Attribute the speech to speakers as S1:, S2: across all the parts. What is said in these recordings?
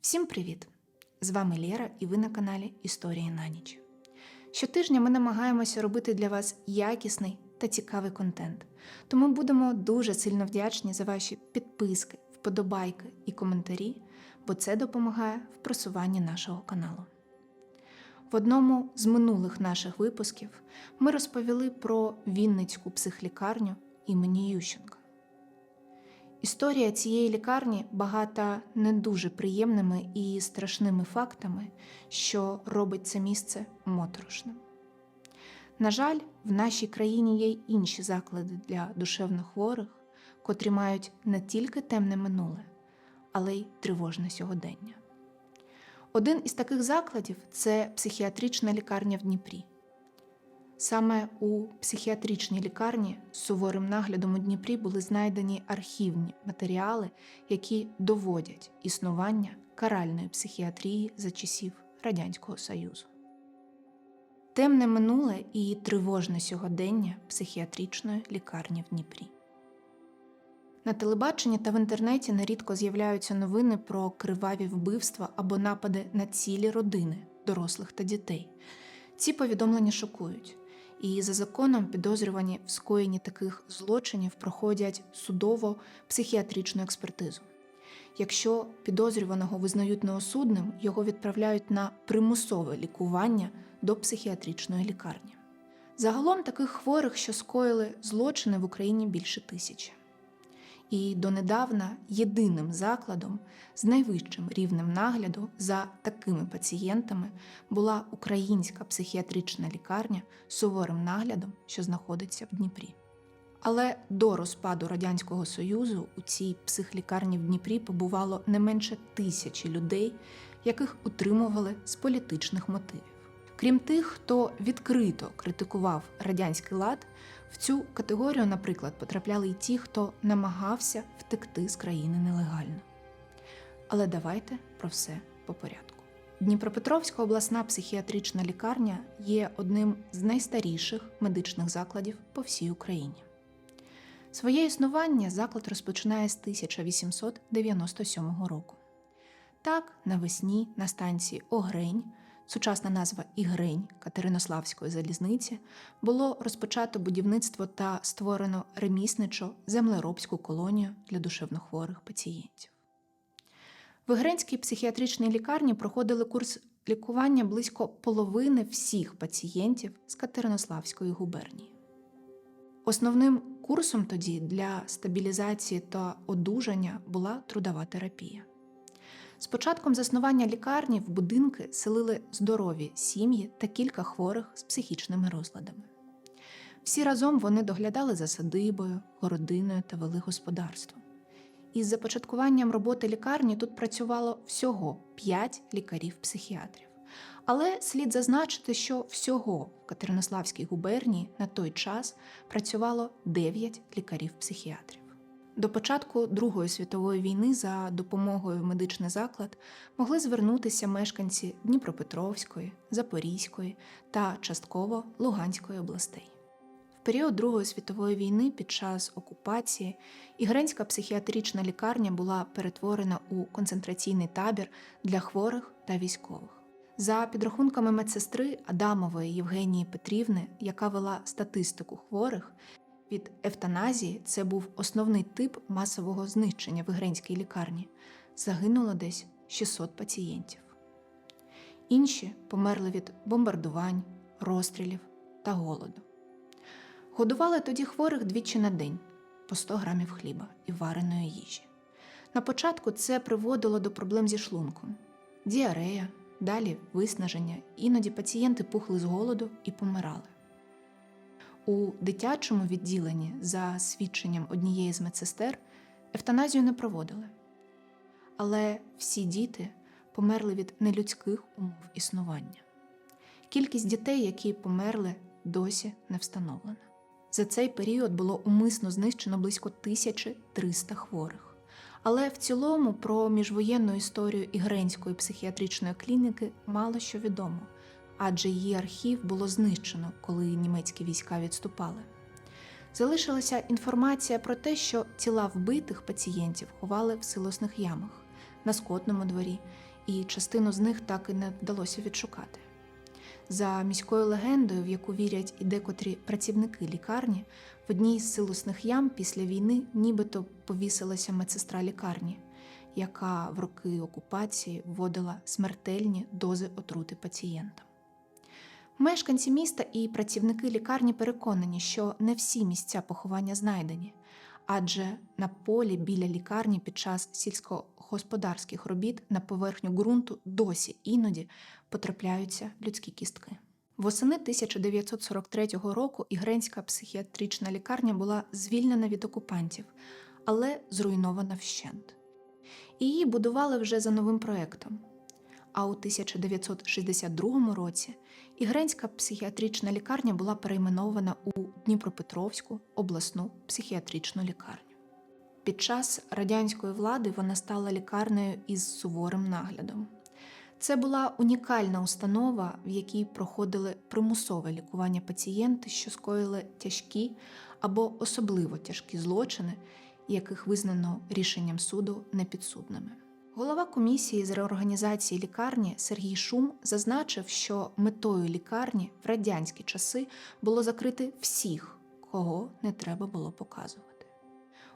S1: Всім привіт! З вами Лєра і ви на каналі Історії на ніч. Щотижня ми намагаємося робити для вас якісний та цікавий контент, тому будемо дуже сильно вдячні за ваші підписки, вподобайки і коментарі, бо це допомагає в просуванні нашого каналу. В одному з минулих наших випусків ми розповіли про Вінницьку психлікарню імені Ющенка. Історія цієї лікарні багата не дуже приємними і страшними фактами, що робить це місце моторошним. На жаль, в нашій країні є й інші заклади для душевнохворих, котрі мають не тільки темне минуле, але й тривожне сьогодення. Один із таких закладів це психіатрична лікарня в Дніпрі. Саме у психіатричній лікарні з суворим наглядом у Дніпрі були знайдені архівні матеріали, які доводять існування каральної психіатрії за часів Радянського Союзу. Темне минуле і тривожне сьогодення психіатричної лікарні в Дніпрі. На телебаченні та в інтернеті нерідко з'являються новини про криваві вбивства або напади на цілі родини, дорослих та дітей. Ці повідомлення шокують, і за законом підозрювані в скоєнні таких злочинів проходять судово-психіатричну експертизу. Якщо підозрюваного визнають неосудним, його відправляють на примусове лікування до психіатричної лікарні. Загалом таких хворих, що скоїли злочини в Україні більше тисячі. І донедавна єдиним закладом з найвищим рівнем нагляду за такими пацієнтами була українська психіатрична лікарня з суворим наглядом, що знаходиться в Дніпрі. Але до розпаду Радянського Союзу у цій психлікарні в Дніпрі побувало не менше тисячі людей, яких утримували з політичних мотивів. Крім тих, хто відкрито критикував радянський лад, в цю категорію, наприклад, потрапляли й ті, хто намагався втекти з країни нелегально. Але давайте про все по порядку. Дніпропетровська обласна психіатрична лікарня є одним з найстаріших медичних закладів по всій Україні. Своє існування заклад розпочинає з 1897 року. Так, навесні на станції Огрень, сучасна назва Ігрень Катеринославської залізниці, було розпочато будівництво та створено ремісничо землеробську колонію для душевнохворих пацієнтів. В Ігренській психіатричній лікарні проходили курс лікування близько половини всіх пацієнтів з Катеринославської губернії. Основним курсом тоді для стабілізації та одужання була трудова терапія. З початком заснування лікарні в будинки селили здорові сім'ї та кілька хворих з психічними розладами. Всі разом вони доглядали за садибою, городиною та вели господарство. Із започаткуванням роботи лікарні тут працювало всього 5 лікарів-психіатрів. Але слід зазначити, що всього в Катеринославській губернії на той час працювало 9 лікарів-психіатрів. До початку Другої світової війни за допомогою в медичний заклад могли звернутися мешканці Дніпропетровської, Запорізької та частково Луганської областей. В період Другої світової війни під час окупації Ігренська психіатрична лікарня була перетворена у концентраційний табір для хворих та військових. За підрахунками медсестри Адамової Євгенії Петрівни, яка вела статистику хворих, від евтаназії це був основний тип масового знищення в Ігренській лікарні. Загинуло десь 600 пацієнтів. Інші померли від бомбардувань, розстрілів та голоду. Годували тоді хворих двічі на день по 100 грамів хліба і вареної їжі. На початку це приводило до проблем зі шлунком, діарея, далі виснаження, іноді пацієнти пухли з голоду і помирали. У дитячому відділенні, за свідченням однієї з медсестер, евтаназію не проводили. Але всі діти померли від нелюдських умов існування. Кількість дітей, які померли, досі не встановлена. За цей період було умисно знищено близько 1300 хворих. Але в цілому про міжвоєнну історію Ігренської психіатричної клініки мало що відомо, адже її архів було знищено, коли німецькі війська відступали. Залишилася інформація про те, що тіла вбитих пацієнтів ховали в силосних ямах на скотному дворі, і частину з них так і не вдалося відшукати. За міською легендою, в яку вірять і декотрі працівники лікарні, в одній з силосних ям після війни нібито повісилася медсестра лікарні, яка в роки окупації вводила смертельні дози отрути пацієнтам. Мешканці міста і працівники лікарні переконані, що не всі місця поховання знайдені, адже на полі біля лікарні під час сільськогосподарських робіт на поверхню ґрунту досі іноді потрапляються людські кістки. Восени 1943 року Ігренська психіатрична лікарня була звільнена від окупантів, але зруйнована вщент. Її будували вже за новим проектом. А у 1962 році Ігренська психіатрична лікарня була перейменована у Дніпропетровську обласну психіатричну лікарню. Під час радянської влади вона стала лікарнею із суворим наглядом. Це була унікальна установа, в якій проходили примусове лікування пацієнти, що скоїли тяжкі або особливо тяжкі злочини, яких визнано рішенням суду непідсудними. Голова комісії з реорганізації лікарні Сергій Шум зазначив, що метою лікарні в радянські часи було закрити всіх, кого не треба було показувати.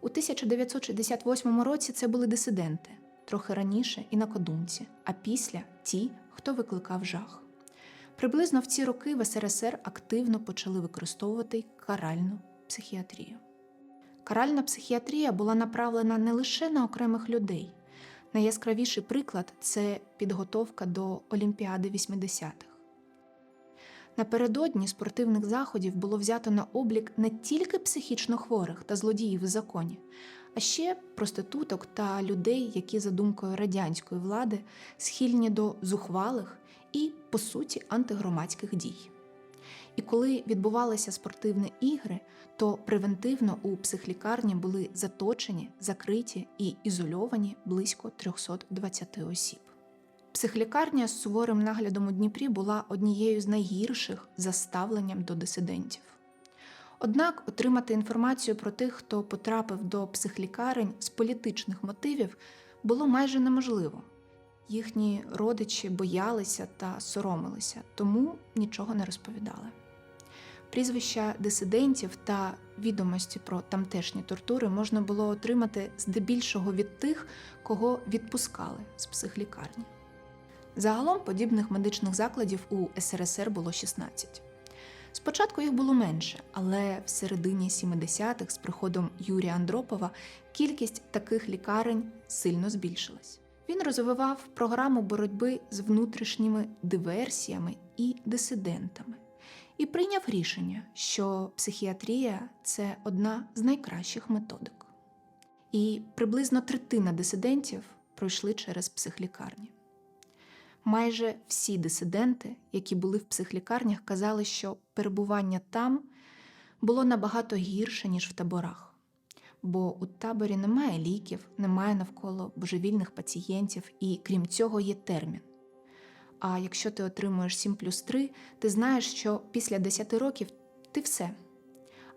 S1: У 1968 році це були дисиденти, трохи раніше і на Кодумці, а після ті, хто викликав жах. Приблизно в ці роки в СРСР активно почали використовувати каральну психіатрію. Каральна психіатрія була направлена не лише на окремих людей. Найяскравіший приклад це підготовка до Олімпіади 80-х. Напередодні спортивних заходів було взято на облік не тільки психічно хворих та злодіїв в законі, а ще проституток та людей, які за думкою радянської влади схильні до зухвалих і, по суті, антигромадських дій. І коли відбувалися спортивні ігри, то превентивно у психлікарні були заточені, закриті і ізольовані близько 320 осіб. Психлікарня з суворим наглядом у Дніпрі була однією з найгірших за ставленням до дисидентів. Однак отримати інформацію про тих, хто потрапив до психлікарень з політичних мотивів, було майже неможливо. Їхні родичі боялися та соромилися, тому нічого не розповідали. Прізвища дисидентів та відомості про тамтешні тортури можна було отримати здебільшого від тих, кого відпускали з психлікарні. Загалом подібних медичних закладів у СРСР було 16. Спочатку їх було менше, але в середині 70-х з приходом Юрія Андропова кількість таких лікарень сильно збільшилась. Він розвивав програму боротьби з внутрішніми диверсіями і дисидентами і прийняв рішення, що психіатрія це одна з найкращих методик. І приблизно третина дисидентів пройшли через психлікарні. Майже всі дисиденти, які були в психлікарнях, казали, що перебування там було набагато гірше, ніж в таборах, бо у таборі немає ліків, немає навколо божевільних пацієнтів, і крім цього, є термін. А якщо ти отримуєш 7 плюс 3, ти знаєш, що після 10 років ти все.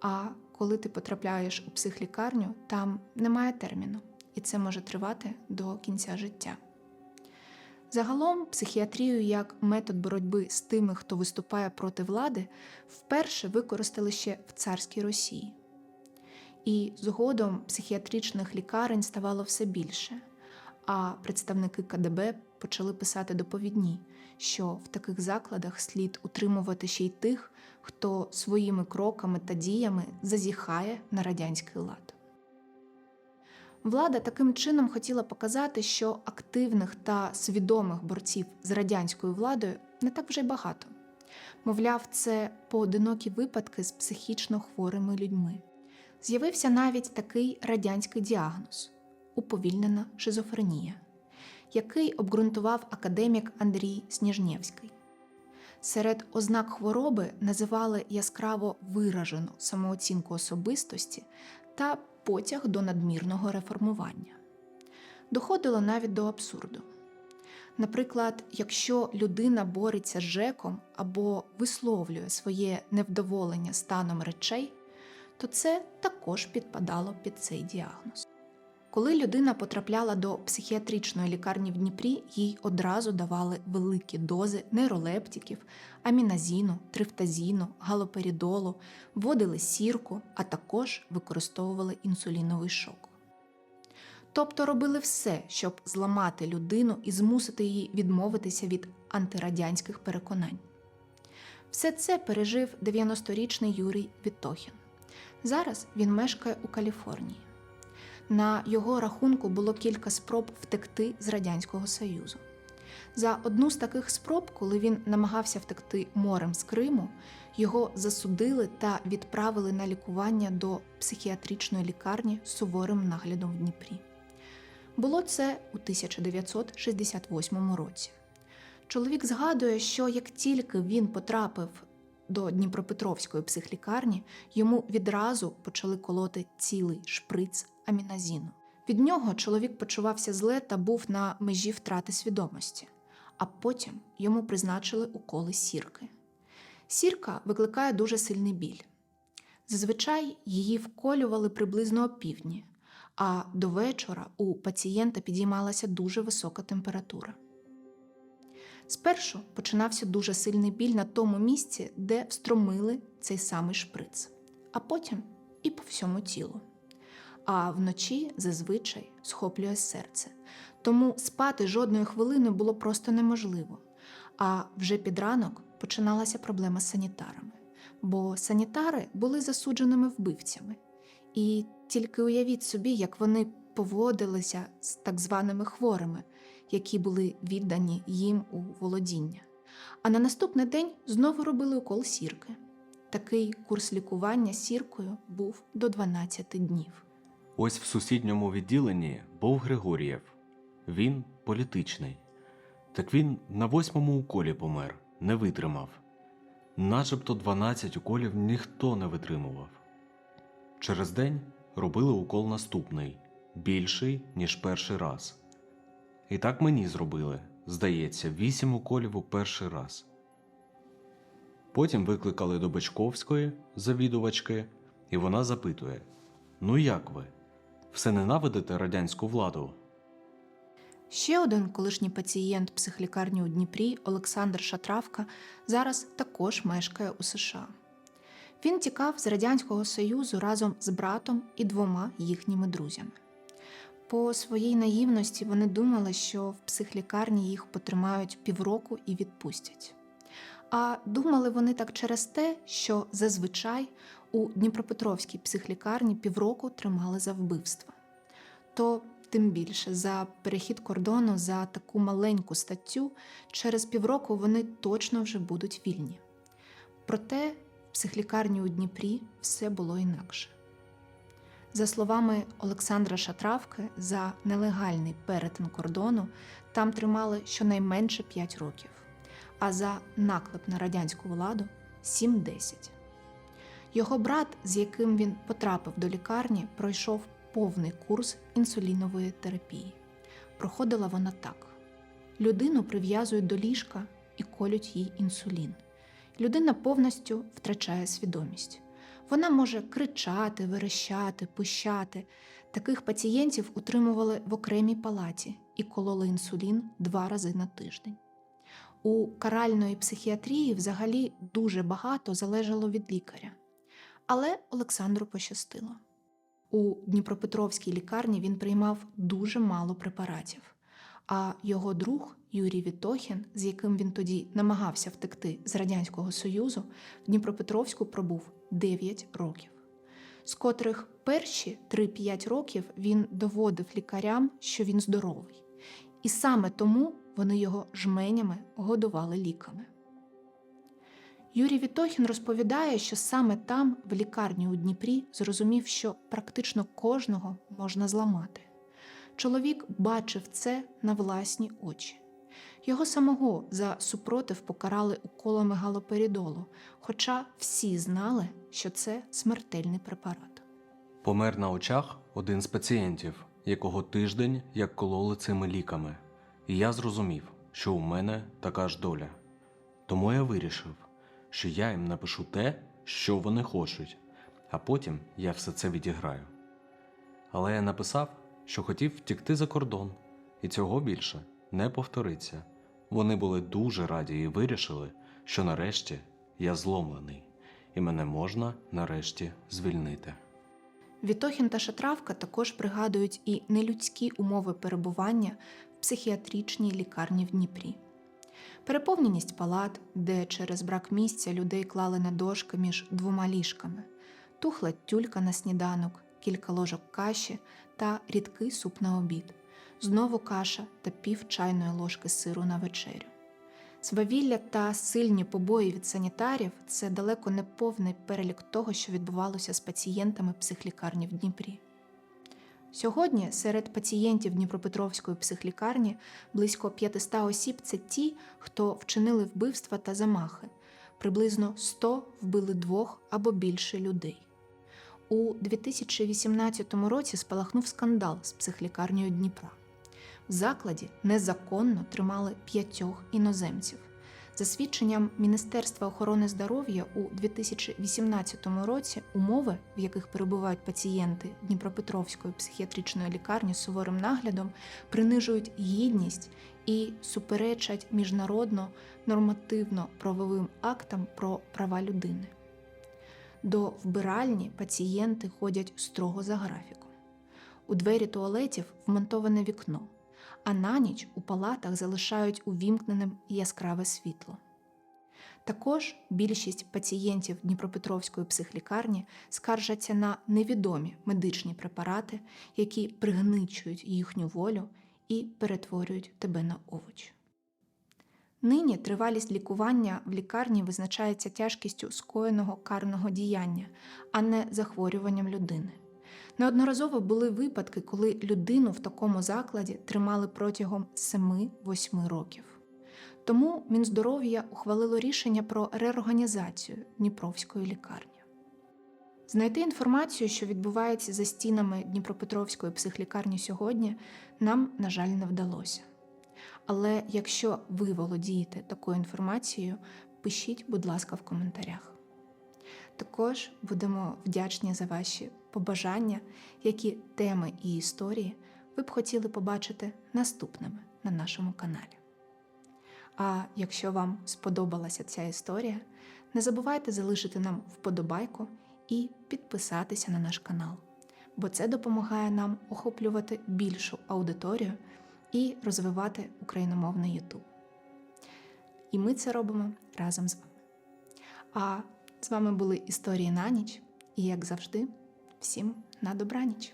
S1: А коли ти потрапляєш у психлікарню, там немає терміну, і це може тривати до кінця життя. Загалом, психіатрію як метод боротьби з тими, хто виступає проти влади, вперше використали ще в царській Росії. І згодом психіатричних лікарень ставало все більше, а представники КДБ почали писати доповідні, що в таких закладах слід утримувати ще й тих, хто своїми кроками та діями зазіхає на радянський лад. Влада таким чином хотіла показати, що активних та свідомих борців з радянською владою не так вже й багато. Мовляв, це поодинокі випадки з психічно хворими людьми. З'явився навіть такий радянський діагноз уповільнена шизофренія, який обґрунтував академік Андрій Сніжнєвський. Серед ознак хвороби називали яскраво виражену самооцінку особистості та потяг до надмірного реформування. Доходило навіть до абсурду. Наприклад, якщо людина бореться з Жеком або висловлює своє невдоволення станом речей, то це також підпадало під цей діагноз. Коли людина потрапляла до психіатричної лікарні в Дніпрі, їй одразу давали великі дози нейролептиків, аміназіну, трифтазіну, галоперидолу, вводили сірку, а також використовували інсуліновий шок. Тобто робили все, щоб зламати людину і змусити її відмовитися від антирадянських переконань. Все це пережив 90-річний Юрій Вітохін. Зараз він мешкає у Каліфорнії. На його рахунку було кілька спроб втекти з Радянського Союзу. За одну з таких спроб, коли він намагався втекти морем з Криму, його засудили та відправили на лікування до психіатричної лікарні з суворим наглядом в Дніпрі. Було це у 1968 році. Чоловік згадує, що як тільки він потрапив до Дніпропетровської психлікарні, йому відразу почали колоти цілий шприц аміназіну. Від нього чоловік почувався зле та був на межі втрати свідомості, а потім йому призначили уколи сірки. Сірка викликає дуже сильний біль. Зазвичай її вколювали приблизно опівдні, а до вечора у пацієнта підіймалася дуже висока температура. Спершу починався дуже сильний біль на тому місці, де встромили цей самий шприц, а потім і по всьому тілу. А вночі зазвичай схоплює серце, тому спати жодної хвилини було просто неможливо. А вже під ранок починалася проблема з санітарами, бо санітари були засудженими вбивцями. І тільки уявіть собі, як вони поводилися з так званими хворими, які були віддані їм у володіння. А на наступний день знову робили укол сірки. Такий курс лікування сіркою був до 12 днів.
S2: Ось в сусідньому відділенні був Григорієв. Він політичний. Так він на восьмому уколі помер, не витримав. Начебто 12 уколів ніхто не витримував. Через день робили укол наступний, більший, ніж перший раз. І так мені зробили, здається, 8 уколів у перший раз. Потім викликали до Бечковської, завідувачки, і вона запитує: Ну як ви? Все ненавидите радянську владу?
S1: Ще один колишній пацієнт психлікарні у Дніпрі Олександр Шатравка зараз також мешкає у США. Він тікав з Радянського Союзу разом з братом і двома їхніми друзями. По своїй наївності вони думали, що в психлікарні їх потримають півроку і відпустять. А думали вони так через те, що зазвичай у Дніпропетровській психлікарні півроку тримали за вбивство. То тим більше за перехід кордону за таку маленьку статтю через півроку вони точно вже будуть вільні. Проте в психлікарні у Дніпрі все було інакше. За словами Олександра Шатравки, за нелегальний перетин кордону там тримали щонайменше 5 років, а за наклеп на радянську владу 7-10. Його брат, з яким він потрапив до лікарні, пройшов повний курс інсулінової терапії. Проходила вона так: людину прив'язують до ліжка і колють їй інсулін. Людина повністю втрачає свідомість. Вона може кричати, верещати, пищати. Таких пацієнтів утримували в окремій палаті і кололи інсулін два рази на тиждень. У каральної психіатрії взагалі дуже багато залежало від лікаря. Але Олександру пощастило. У Дніпропетровській лікарні він приймав дуже мало препаратів, а його друг Юрій Вітохін, з яким він тоді намагався втекти з Радянського Союзу, в Дніпропетровську пробув 9 років, з котрих перші 3-5 років він доводив лікарям, що він здоровий, і саме тому вони його жменями годували ліками. Юрій Вітохін розповідає, що саме там, в лікарні у Дніпрі, зрозумів, що практично кожного можна зламати. Чоловік бачив це на власні очі. Його самого за супротив покарали уколами галоперидолу, хоча всі знали, що це смертельний препарат.
S2: Помер на очах один з пацієнтів, якого тиждень як кололи цими ліками, і я зрозумів, що у мене така ж доля. Тому я вирішив, що я їм напишу те, що вони хочуть, а потім я все це відіграю. Але я написав, що хотів втікти за кордон, і цього більше не повториться. Вони були дуже раді і вирішили, що нарешті я зломлений, і мене можна нарешті звільнити.
S1: Вітохін та Шатравка також пригадують і нелюдські умови перебування в психіатричній лікарні в Дніпрі. Переповненість палат, де через брак місця людей клали на дошки між двома ліжками, тухла тюлька на сніданок, кілька ложок каші та рідкий суп на обід, знову каша та пів чайної ложки сиру на вечерю. Свавілля та сильні побої від санітарів це далеко не повний перелік того, що відбувалося з пацієнтами психлікарні в Дніпрі. Сьогодні серед пацієнтів Дніпропетровської психлікарні близько 500 осіб це ті, хто вчинили вбивства та замахи. Приблизно 100 вбили двох або більше людей. У 2018 році спалахнув скандал з психлікарнею Дніпра. В закладі незаконно тримали п'ятьох іноземців. За свідченням Міністерства охорони здоров'я у 2018 році умови, в яких перебувають пацієнти Дніпропетровської психіатричної лікарні з суворим наглядом, принижують гідність і суперечать міжнародно нормативно-правовим актам про права людини. До вбиральні пацієнти ходять строго за графіком. У двері туалетів вмонтоване вікно, а на ніч у палатах залишають увімкненим яскраве світло. Також більшість пацієнтів Дніпропетровської психлікарні скаржаться на невідомі медичні препарати, які пригничують їхню волю і перетворюють тебе на овоч. Нині тривалість лікування в лікарні визначається тяжкістю скоєного карного діяння, а не захворюванням людини. Неодноразово були випадки, коли людину в такому закладі тримали протягом 7-8 років. Тому Мінздоров'я ухвалило рішення про реорганізацію Дніпровської лікарні. Знайти інформацію, що відбувається за стінами Дніпропетровської психлікарні сьогодні, нам, на жаль, не вдалося. Але якщо ви володієте такою інформацією, пишіть, будь ласка, в коментарях. Також будемо вдячні за ваші побажання, які теми і історії ви б хотіли побачити наступними на нашому каналі. А якщо вам сподобалася ця історія, не забувайте залишити нам вподобайку і підписатися на наш канал, бо це допомагає нам охоплювати більшу аудиторію і розвивати україномовний YouTube. І ми це робимо разом з вами. А з вами були історії на ніч, і, як завжди, всім на добраніч!